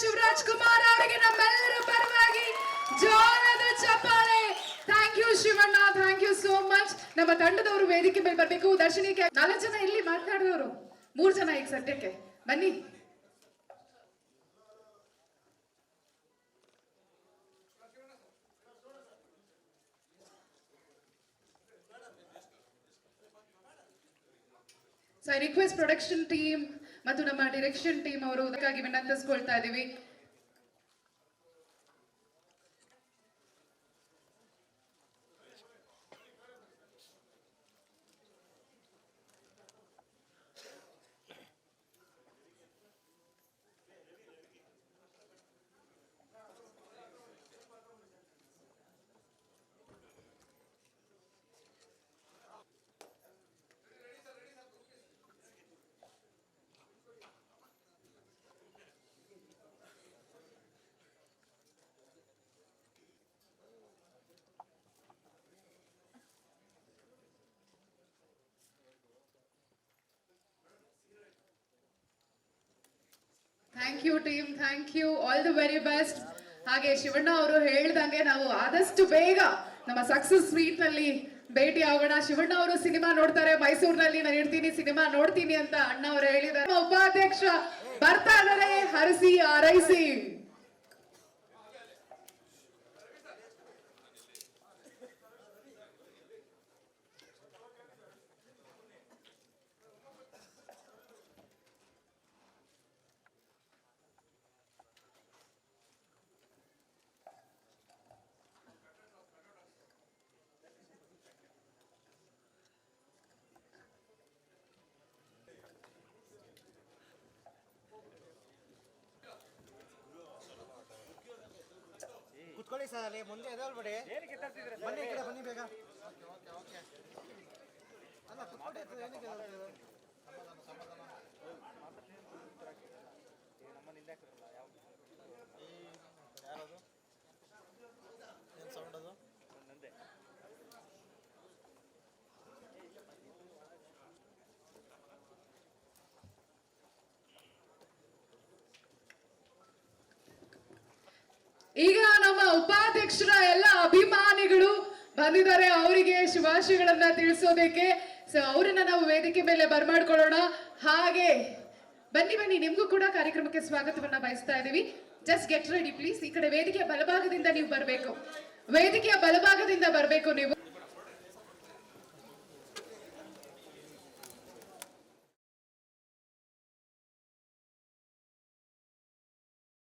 ಶಿವರಾಜ್ ಕುಮಾರ್ ಅವರಿಗೆ ನಮ್ಮೆಲ್ಲರ ಪರವಾಗಿ ಜೋರದ ಚಪ್ಪಾಳೆ. Thank you Shivanna. Thank you so much ನಮ್ಮ ತಂಡದವರು ವೇದಿಕೆ ಮೇಲೆ ಬರಬೇಕು. ದರ್ಶನಿಗೆ ನಾಲ್ಕು ಜನ ಇಲ್ಲಿ ಮಾತನಾಡಿದವರು. ಮೂರು ಜನ ಈಗ ಸದ್ಯಕ್ಕೆ. ಬನ್ನಿ. So I request production team ಮತ್ತು ನಮ್ಮ ಡಿರೆಕ್ಷನ್ ಟೀಮ್ ಅವರು ಅದಕ್ಕಾಗಿ ವಿನಂತಿಸ್ಕೊಳ್ತಾ ಇದ್ದೀವಿ thank you team thank you all the very best ಹಾಗೆ ಶಿವಣ್ಣ ಅವರು ಹೇಳ್ದಂಗೆ ನಾವು ಆದಷ್ಟು ಬೇಗ ನಮ್ಮ ಸಕ್ಸಸ್ ಸ್ವೀಟ್ನಲ್ಲಿ ಭೇಟಿ ಆಗೋಣ. ಶಿವಣ್ಣ ಅವರು ಸಿನಿಮಾ ನೋಡ್ತಾರೆ. ಮೈಸೂರಿನಲ್ಲಿ ನಾನು ಇರ್ತೀನಿ, ಸಿನಿಮಾ ನೋಡ್ತೀನಿ ಅಂತ ಅಣ್ಣ ಅವರು ಹೇಳಿದ್ದಾರೆ. ಉಪಾಧ್ಯಕ್ಷ ಬರ್ತಾ ಇದ್ದಾರೆ ಹರಿಸಿ. ಆರೈಸಿ ಕುತ್ಕೊಳ್ಳಿ ಸರ್ ಅಲ್ಲಿ ಮುಂದೆ ಎದಲ್ಬಿಡಿ ಬನ್ನಿ ಕಡೆ ಬನ್ನಿ ಬೇಗ. ಅಲ್ಲ ಸರ್, ಏನಕ್ಕೆ? ಯಾರದು? ಈಗ ನಮ್ಮ ಉಪಾಧ್ಯಕ್ಷರ ಎಲ್ಲ ಅಭಿಮಾನಿಗಳು ಬಂದಿದ್ದಾರೆ. ಅವರಿಗೆ ಶುಭಾಶಯಗಳನ್ನ ತಿಳಿಸೋದಕ್ಕೆ. ಸೊ ಅವರನ್ನ ನಾವು ವೇದಿಕೆ ಮೇಲೆ ಬರ್ಮಾಡ್ಕೊಳ್ಳೋಣ. ಹಾಗೆ, ಬನ್ನಿ ಬನ್ನಿ. ನಿಮ್ಗೂ ಕೂಡ ಕಾರ್ಯಕ್ರಮಕ್ಕೆ ಸ್ವಾಗತವನ್ನ ಬಯಸ್ತಾ ಇದೀವಿ ಜಸ್ಟ್ ಗೆಟ್ ರೆಡಿ ಪ್ಲೀಸ್ ಈ ಕಡೆ ವೇದಿಕೆಯ ಬಲಭಾಗದಿಂದ ನೀವು ಬರಬೇಕು. ವೇದಿಕೆಯ ಬಲಭಾಗದಿಂದ ಬರಬೇಕು ನೀವು.